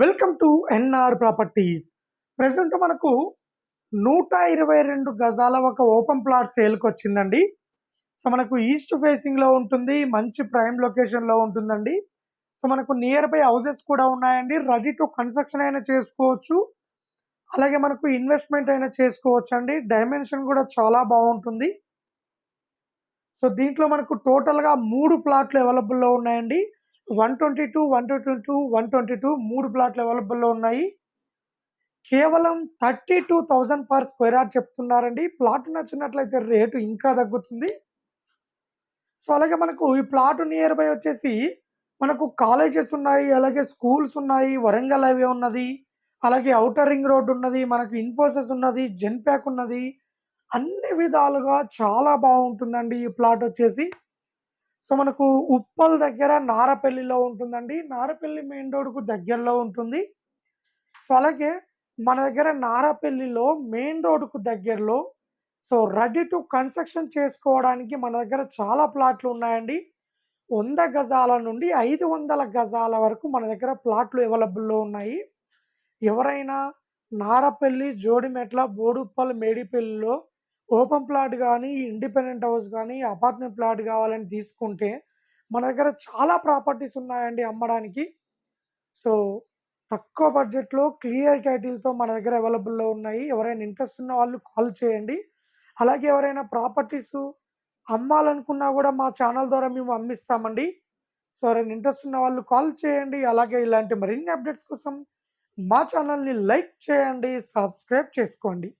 Welcome to N R properties. Present మనకు నూట ఇరవై రెండు గజాల ఒక ఓపెన్ ప్లాట్ సేల్కి వచ్చిందండి. సో మనకు ఈస్ట్ ఫేసింగ్లో ఉంటుంది మంచి ప్రైమ్ లొకేషన్లో ఉంటుందండి. సో మనకు నియర్ బై హౌసెస్ కూడా ఉన్నాయండి. రెడీ టు కన్స్ట్రక్షన్ అయినా చేసుకోవచ్చు. అలాగే మనకు ఇన్వెస్ట్మెంట్ అయినా చేసుకోవచ్చు అండి డైమెన్షన్ కూడా చాలా బాగుంటుంది. సో దీంట్లో మనకు టోటల్గా మూడు ప్లాట్లు అవైలబుల్లో ఉన్నాయండి. One twenty two one twenty two one twenty two మూడు ప్లాట్లు అవైలబుల్లో ఉన్నాయి. కేవలం thirty two thousand per square yard చెప్తున్నారండి. ప్లాట్ నచ్చినట్లయితే రేటు ఇంకా తగ్గుతుంది. సో అలాగే మనకు ఈ ప్లాట్ నియర్ బై వచ్చేసి మనకు కాలేజెస్ ఉన్నాయి అలాగే స్కూల్స్ ఉన్నాయి వరంగల్ హైవే ఉన్నది అలాగే ఔటర్ రింగ్ రోడ్ ఉన్నది మనకు ఇన్ఫోసిస్ ఉన్నది జెన్ప్యాక్ ఉన్నది. అన్ని విధాలుగా చాలా బాగుంటుందండి ఈ ప్లాట్ వచ్చేసి. సో మనకు ఉప్పల్ దగ్గర నారపల్లిలో ఉంటుందండి. నారపల్లి మెయిన్ రోడ్కు దగ్గరలో ఉంటుంది. సో అలాగే మన దగ్గర నారపల్లిలో మెయిన్ రోడ్కు దగ్గరలో సో రెడీ టు కన్స్ట్రక్షన్ చేసుకోవడానికి మన దగ్గర చాలా ప్లాట్లు ఉన్నాయండి. వంద గజాల నుండి ఐదు వందల గజాల వరకు మన దగ్గర ప్లాట్లు అవైలబుల్లో ఉన్నాయి. ఎవరైనా నారపల్లి జోడిమెట్ల బోడుప్పల్ మేడిపల్లిలో ఓపెన్ ప్లాట్ కానీ ఇండిపెండెంట్ హౌస్ కానీ అపార్ట్మెంట్ ప్లాట్ కావాలని తీసుకుంటే మన దగ్గర చాలా ప్రాపర్టీస్ ఉన్నాయండి అమ్మడానికి. సో తక్కువ బడ్జెట్లో క్లియర్ టైటిల్తో మన దగ్గర అవైలబుల్లో ఉన్నాయి. ఎవరైనా ఇంట్రెస్ట్ ఉన్న వాళ్ళు కాల్ చేయండి. అలాగే ఎవరైనా ప్రాపర్టీస్ అమ్మాలనుకున్నా కూడా మా ఛానల్ ద్వారా మేము అమ్మిస్తామండి. సో ఎవరైనా ఇంట్రెస్ట్ ఉన్న వాళ్ళు కాల్ చేయండి. అలాగే ఇలాంటి మరిన్ని అప్డేట్స్ కోసం మా ఛానల్ని లైక్ చేయండి సబ్స్క్రైబ్ చేసుకోండి.